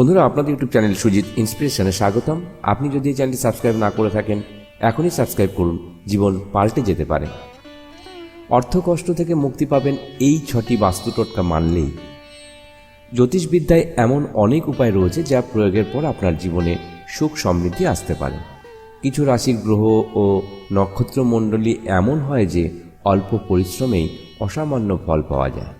বন্ধুরা, আপনাদের YouTube channel Sujit ইন্সপিরেশনে স্বাগতম। আপনি যদি এই চ্যানেলটি সাবস্ক্রাইব না করে থাকেন, এখনই সাবস্ক্রাইব করুন। জীবন পাল্টে যেতে পারে। অর্থ কষ্ট থেকে মুক্তি পাবেন এই ছটি বাস্তু টোটকা মানলেই। জ্যোতিষবিদ্যায় এমন অনেক উপায় রয়েছে যা প্রয়োগের পর আপনার জীবনে সুখ সমৃদ্ধি আসতে পারে। কিছু রাশির গ্রহ ও নক্ষত্রমণ্ডলী এমন হয় যে অল্প পরিশ্রমেই অসামান্য ফল পাওয়া যায়।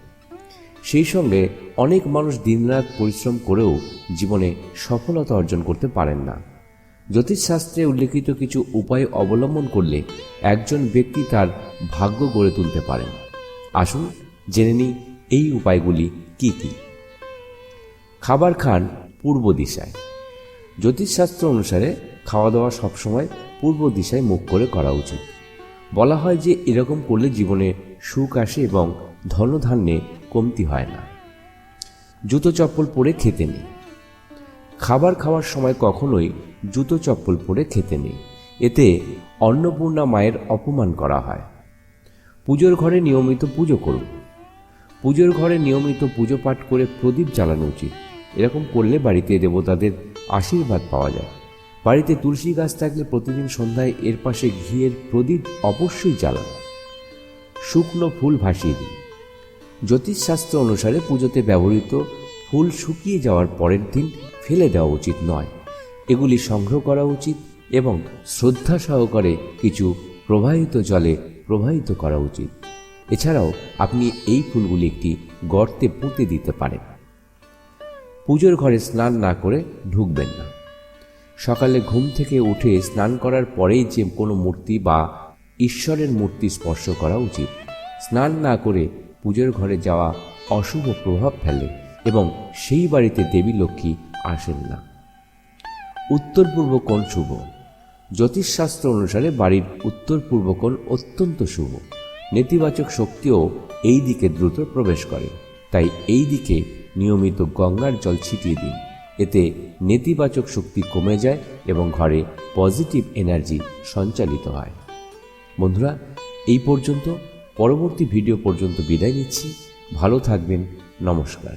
সেই সঙ্গে অনেক মানুষ দিনরাত পরিশ্রম করেও জীবনে সফলতা অর্জন করতে পারেন না। জ্যোতিষশাস্ত্রে উল্লেখিত কিছু উপায় অবলম্বন করলে একজন ব্যক্তি তার ভাগ্য গড়ে তুলতে পারেন। আসুন জেনে নিই এই উপায়গুলি কি কি। খাবার খান পূর্ব দিশায়। জ্যোতিষশাস্ত্র অনুসারে খাওয়া দাওয়া সবসময় পূর্ব দিশায় মুখ করে করা উচিত। বলা হয় যে এরকম করলে জীবনে সুখ আসে এবং ধনধান্যে কমতি হয় না। জুতো চপ্পল পরে খেতে নেই। খাবার খাওয়ার সময় কখনোই জুতো চপ্পল পরে খেতে নেই। এতে অন্নপূর্ণা মায়ের অপমান করা হয়। পুজোর ঘরে নিয়মিত পুজো করুন। পুজোর ঘরে নিয়মিত পুজো পাঠ করে প্রদীপ জ্বালানো উচিত। এরকম করলে বাড়িতে দেবতাদের আশীর্বাদ পাওয়া যায়। বাড়িতে তুলসী গাছ থাকলে প্রতিদিন সন্ধ্যায় এর পাশে ঘিয়ের প্রদীপ অবশ্যই জ্বালান। শুকনো ফুল ভাসিয়ে দিন। জ্যোতিষশাস্ত্র অনুসারে পুজোতে ব্যবহৃত ফুল শুকিয়ে যাওয়ার পরের দিন ফেলে দেওয়া উচিত নয়। এগুলি সংগ্রহ করা উচিত এবং শ্রদ্ধা সহকারে কিছু প্রবাহিত জলে প্রবাহিত করা উচিত। এছাড়াও আপনি এই ফুলগুলি একটি গর্তে পুঁতে দিতে পারেন। পুজোর ঘরে স্নান না করে ঢুকবেন না। সকালে ঘুম থেকে উঠে স্নান করার পরেই যে কোনো মূর্তি বা ঈশ্বরের মূর্তি স্পর্শ করা উচিত। স্নান না করে পুজোর ঘরে যাওয়া অশুভ প্রভাব ফেলে এবং সেই বাড়িতে দেবী লক্ষ্মী আসেন না। উত্তর পূর্ব কোণ শুভ। জ্যোতিষশাস্ত্র অনুসারে বাড়ির উত্তর পূর্ব কোণ অত্যন্ত শুভ। নেতিবাচক শক্তিও এই দিকে দ্রুত প্রবেশ করে। তাই এই দিকে নিয়মিত গঙ্গার জল ছিটিয়ে দিন। এতে নেতিবাচক শক্তি কমে যায় এবং ঘরে পজিটিভ এনার্জি সঞ্চালিত হয়। বন্ধুরা, এই পর্যন্ত। পরবর্তী ভিডিও পর্যন্ত বিদায় নিচ্ছি। ভালো থাকবেন। নমস্কার।